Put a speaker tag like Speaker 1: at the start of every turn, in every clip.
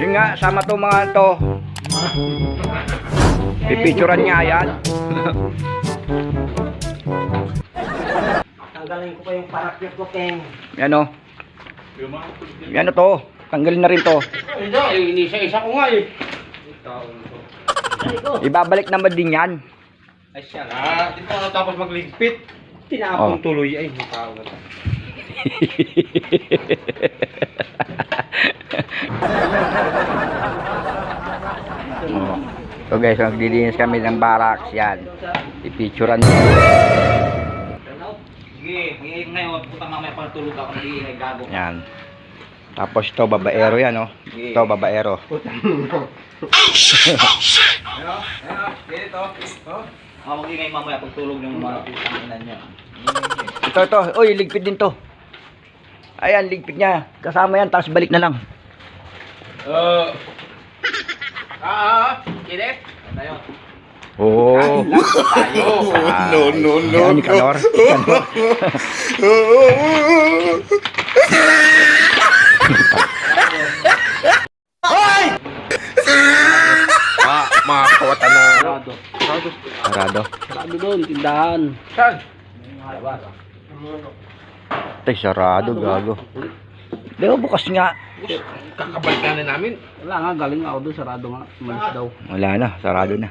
Speaker 1: Yun nga, sama to mga to. Pipicturan niya yan.
Speaker 2: Tanggalin ko pa yung parakit ko, Peng.
Speaker 1: Yan o. Yan o to. Tanggalin na rin to.
Speaker 2: Eh, inisa-isa ko nga eh.
Speaker 1: Ibabalik naman din yan.
Speaker 2: Ay siya na. Dito ako tapos magligpit.
Speaker 1: Oh.
Speaker 2: Tinapong tuloy ay. Tao na to.
Speaker 1: Oh. So guys, maglilinis kami ng barracks yan.
Speaker 2: Nag-iingay gago.
Speaker 1: Yan. Tapos to babaero yan oh. To babaero.
Speaker 2: Ano? Ano? Dito. Oh. Ah, mag-ingay mamaya pag tulog ng mga putang ina niya.
Speaker 1: Ito ito. Uy, ligpit din to. Ayan, ligpit niya. Kasama yan, tapos balik na lang.
Speaker 2: Uh. Ah, ah. Kilit.
Speaker 1: Oo.
Speaker 2: Tayo.
Speaker 1: no, no, no. Ayan, ni Kanor. Kanor.
Speaker 3: Ah, mga kawatan na.
Speaker 2: Sarado.
Speaker 1: Sarado.
Speaker 2: Sarado doon, tindahan. Saan?
Speaker 1: Tay, sarado, gago. Di ba bukas nga?
Speaker 3: Kakabalikan na namin.
Speaker 2: Wala nga, galing ako doon, sarado nga. Malis daw.
Speaker 1: Wala na, sarado na.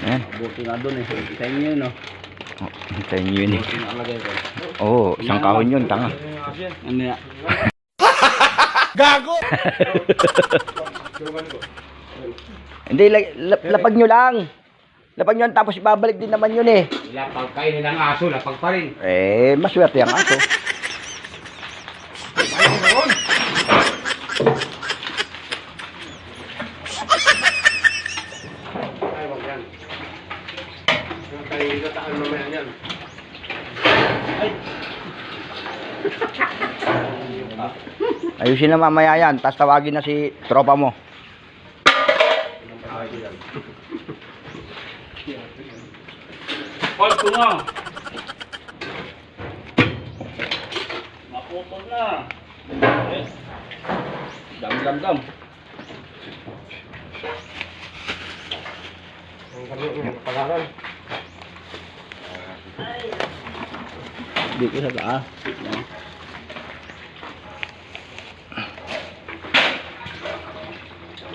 Speaker 1: Ayan.
Speaker 2: Buti nga doon eh. Sa inyo yun, no?
Speaker 1: Oh, Hintayin nyo yun eh. Oo, oh, isang kahon yun, tanga.
Speaker 2: Ano ya?
Speaker 3: Gago!
Speaker 1: Hindi, la- la- lapag nyo lang. Lapag nyo lang, tapos ibabalik din naman yun eh.
Speaker 2: Lapag kayo nilang aso, lapag pa rin.
Speaker 1: Eh, maswerte ang aso.
Speaker 3: Ay, wag yan. Yung tayo gataan mamaya yan.
Speaker 1: Ayusin na mamaya yan, tapos tawagin na si tropa mo.
Speaker 2: Paul, ko na. Maputol na. Eh. Dam, dam, dam.
Speaker 3: Ang kami yung kapalaran.
Speaker 2: Dito sa taas.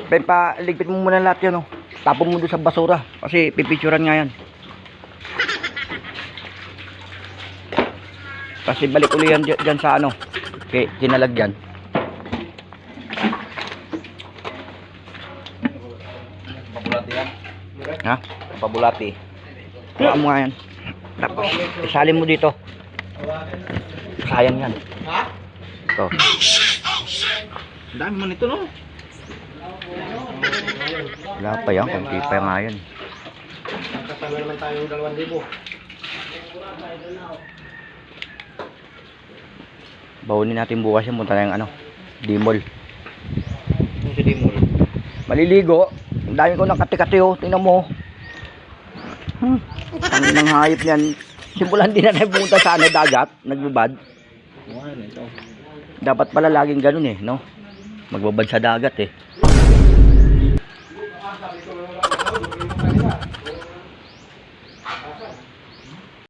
Speaker 1: Pen pa, ligpit mo muna lahat yan oh. Tapon mo doon sa basura. Kasi pipicturan nga yan. Kasi balik uli yan dyan, sa ano. Kay, kinalagyan.
Speaker 2: Pabulat yan.
Speaker 1: Ha? Pabulati. Kuha mo nga yan. Tapos, isalin mo dito. Sayang yan.
Speaker 2: Ha?
Speaker 1: Ito.
Speaker 2: Ang dami man ito, no?
Speaker 1: Wala pa yan. Kunti pa nga yan.
Speaker 3: Kasama naman tayo ng dalawang libo.
Speaker 1: Bawunin natin bukas yan. Punta na yung ano. Dimol.
Speaker 2: Yung si Dimol.
Speaker 1: Maliligo. Ang dami ko ng kati-kati oh. Tingnan mo. Hmm. Ang nang hayop yan. Simulan din na tayo pumunta sa ano, dagat. Nagbubad. Dapat pala laging ganun eh, no? Magbabad sa dagat eh.